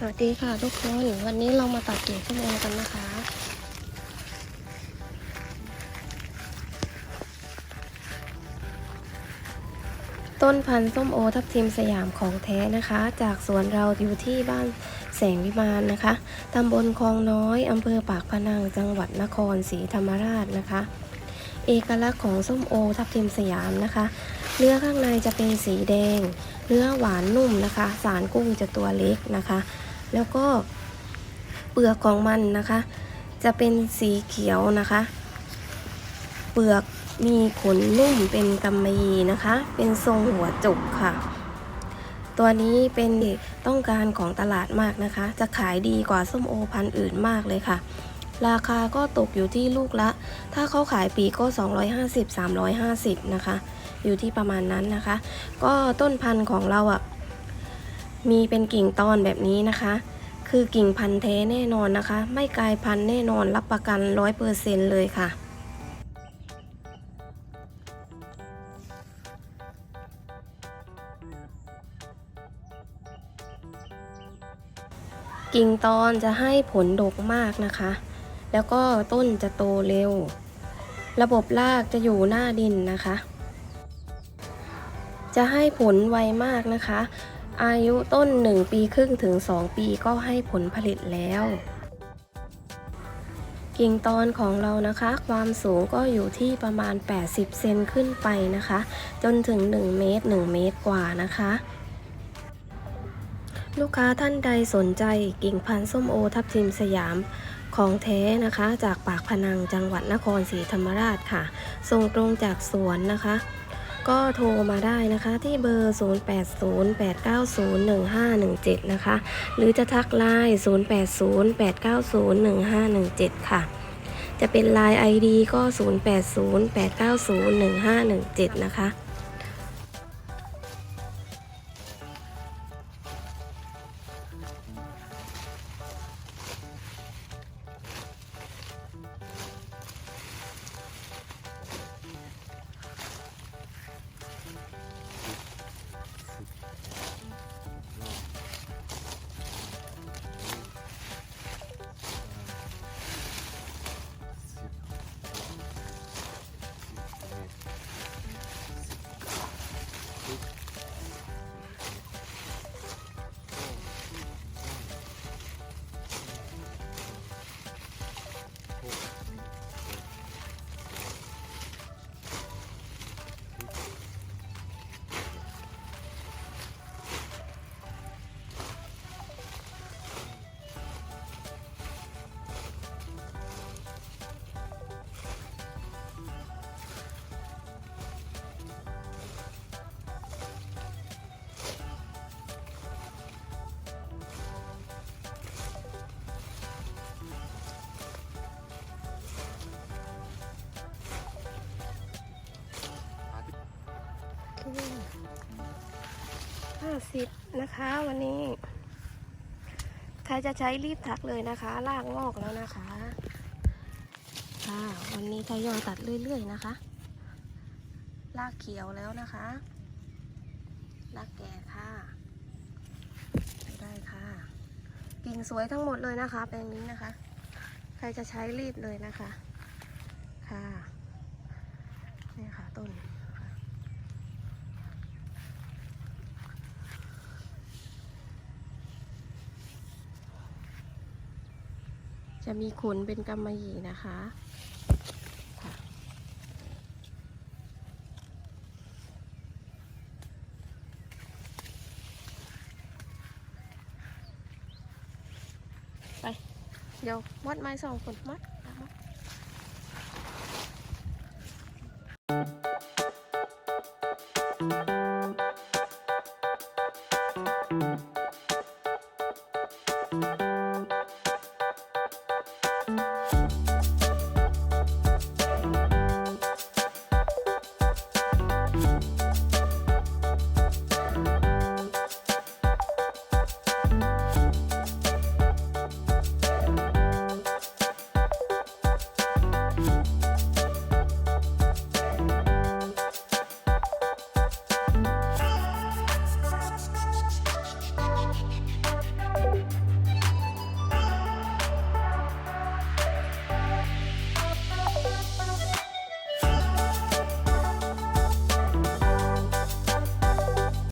สวัสดีค่ะทุกคน วันนี้เรามาตัดกิ่งส้มโอกันนะคะ ต้นพันธุ์ส้มโอทับทิมสยามของแท้นะคะ จากสวนเราอยู่ที่บ้านแสงวิมานนะคะตำบลคลองน้อยอำเภอปากพนังจังหวัดนครศรีธรรมราชนะคะ เอกลักษณ์ของส้มโอทับทิมสยามนะคะเนื้อข้างในจะเป็นสีแดง เนื้อหวานนุ่มนะคะ สารกุ้งจะตัวเล็กนะคะ แล้วก็เปลือกของมันนะคะ จะเป็นสีเขียวนะคะ เปลือกมีขนนุ่มเป็นกำมะหยี่นะคะ เป็นทรงหัวจุกค่ะ ตัวนี้เป็นต้องการของตลาดมากนะคะ จะขายดีกว่าส้มโอพันธุ์อื่นมากเลยค่ะ ราคาก็ตกอยู่ที่ลูกละ ถ้าเขาขายปีก็ 250-350 นะคะ อยู่ที่ประมาณนั้นนะคะ ก็ต้นพันธุ์ของเราอะ่ะ มีเป็นกิ่งตอนแบบนี้นะคะ คือกิ่งพันธุ์แท้แน่นอนนะคะ ไม่กลายพันธุ์แน่นอนรับประกัน100%เลยค่ะ กิ่งตอนจะให้ผลดกมากนะคะ แล้วก็ต้นจะโตเร็ว ระบบรากจะอยู่หน้าดินนะคะ จะให้ผลไวมากนะคะ อายุต้น 1 ปีครึ่งถึง 2 ปีก็ให้ผลผลิตแล้ว กิ่งตอนของเรานะคะ ความสูงก็อยู่ที่ประมาณ 80 เซนขึ้นไปนะคะ จนถึง 1 เมตร 1 เมตรกว่านะคะลูกค้าท่านใดสนใจกิ่งพันธุ์ส้มโอทับทิมสยามของแท้นะคะ จากปากพนังจังหวัดนครศรีธรรมราชค่ะ ส่งตรงจากสวนนะคะ ก็โทรมาได้นะคะที่เบอร์ 0808901517 นะคะ หรือจะทักไลน์0808901517 ค่ะ จะเป็นไลน์ ID ก็ 0808901517 นะคะ ห้าสิบนะคะวันนี้ ใครจะใช้รีบทักเลยนะคะลากงอกแล้วนะคะค่ะวันนี้ทยอยตัดเรื่อยๆนะคะลากเขียวแล้วนะคะลากแก่ค่ะได้ค่ะ กิ่งสวยทั้งหมดเลยนะคะ แปลงนี้นะคะ ใครจะใช้รีบเลยนะคะค่ะนี่ค่ะต้น จะมีขนเป็นกำมะหยี่นะคะไป เดี๋ยวมัดไม้สองคนมัดเอามัด